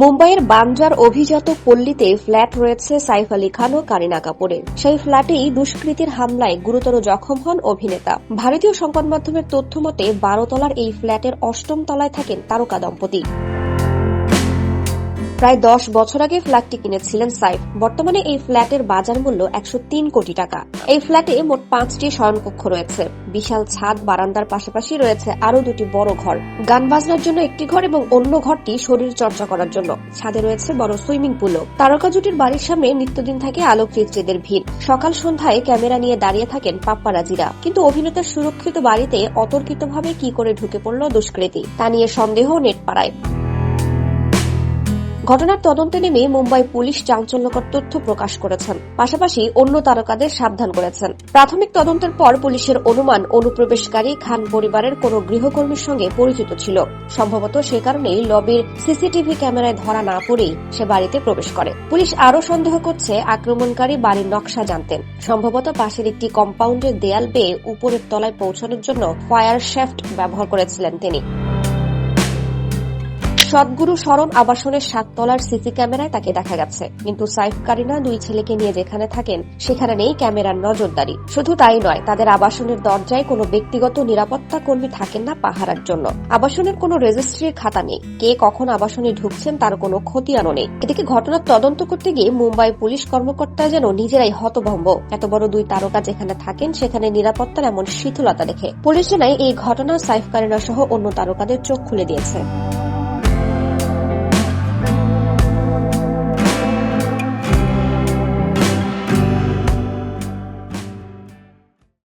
মুম্বাইয়ের বান্দ্রার অভিজাত পল্লীতে ফ্ল্যাট রয়েছে সাইফ আলী খান ও কারিনা কাপুরের। সেই ফ্ল্যাটেই দুষ্কৃতীর হামলায় গুরুতর জখম হন অভিনেতা। ভারতীয় সংবাদ মাধ্যমের তথ্য মতে বারো তলার এই ফ্ল্যাটের অষ্টম তলায় থাকেন তারকা দম্পতি। প্রায় দশ বছর আগে ফ্ল্যাটটি কিনেছিলেন সাইফ। বর্তমানে এই ফ্ল্যাটের বাজার মূল্য একশো তিন কোটি টাকা। এই ফ্ল্যাটে মোট পাঁচটি শয়নকক্ষ রয়েছে। বিশাল ছাদ বারান্দার পাশাপাশি রয়েছে আরও দুটি বড় ঘর। গান বাজনার জন্য একটি ঘর এবং অন্য ঘরটি শরীর চর্চা করার জন্য। ছাদে রয়েছে বড় সুইমিং পুলও। তারকা জুটির বাড়ির সামনে নিত্যদিন থাকে আলোকচিত্রীদের ভিড়। সকাল সন্ধ্যায় ক্যামেরা নিয়ে দাঁড়িয়ে থাকেন পাপ্পারাজিরা। কিন্তু অভিনেতার সুরক্ষিত বাড়িতে অতর্কিতভাবে কি করে ঢুকে পড়ল দুষ্কৃতী? তা নিয়ে সন্দেহ নেট পাড়ায় ঘটনার তদন্তে নেমে মুম্বাই পুলিশ চাঞ্চল্যকর তথ্য প্রকাশ করেছেন। পাশাপাশি অন্য তারকাদের সাবধান করেছেন। প্রাথমিক তদন্তের পর পুলিশের অনুমান অনুপ্রবেশকারী খান পরিবারের কোনো গৃহকর্মীর সঙ্গে পরিচিত ছিল। সম্ভবত সে কারণেই লবির সিসিটিভি ক্যামেরায় ধরা না পড়েই সে বাড়িতে প্রবেশ করে। পুলিশ আরও সন্দেহ করছে, আক্রমণকারী বাড়ির নকশা জানতেন। সম্ভবত পাশের একটি কম্পাউন্ডের দেয়াল বেয়ে উপরের তলায় পৌঁছানোর জন্য ফায়ার শ্যাফট ব্যবহার করেছিলেন তিনি। সদ্গুরু শরণ আবাসনের সাততলার সিসি ক্যামেরায় তাকে দেখা গেছে। কিন্তু সাইফ কারিনা দুই ছেলেকে নিয়ে যেখানে থাকেন, সেখানে নেই ক্যামেরার নজরদারি। শুধু তাই নয়, তাদের আবাসনের দরজায় কোনো ব্যক্তিগত নিরাপত্তা কর্মী থাকেন না পাহারার জন্য। আবাসনের কোনো রেজিস্ট্রির খাতা নেই। কে কখন আবাসনে ঢুকছেন তার কোনো খতিয়ানও নেই। এদিকে ঘটনার তদন্ত করতে গিয়ে মুম্বাই পুলিশ কর্মকর্তা যেন নিজেরাই হতভম্ব। এত বড় দুই তারকা যেখানে থাকেন, সেখানে নিরাপত্তার এমন শিথিলতা দেখে। পুলিশ জানায়, এই ঘটনা সাইফ কারিনা সহ অন্য তারকাদের চোখ খুলে দিয়েছে।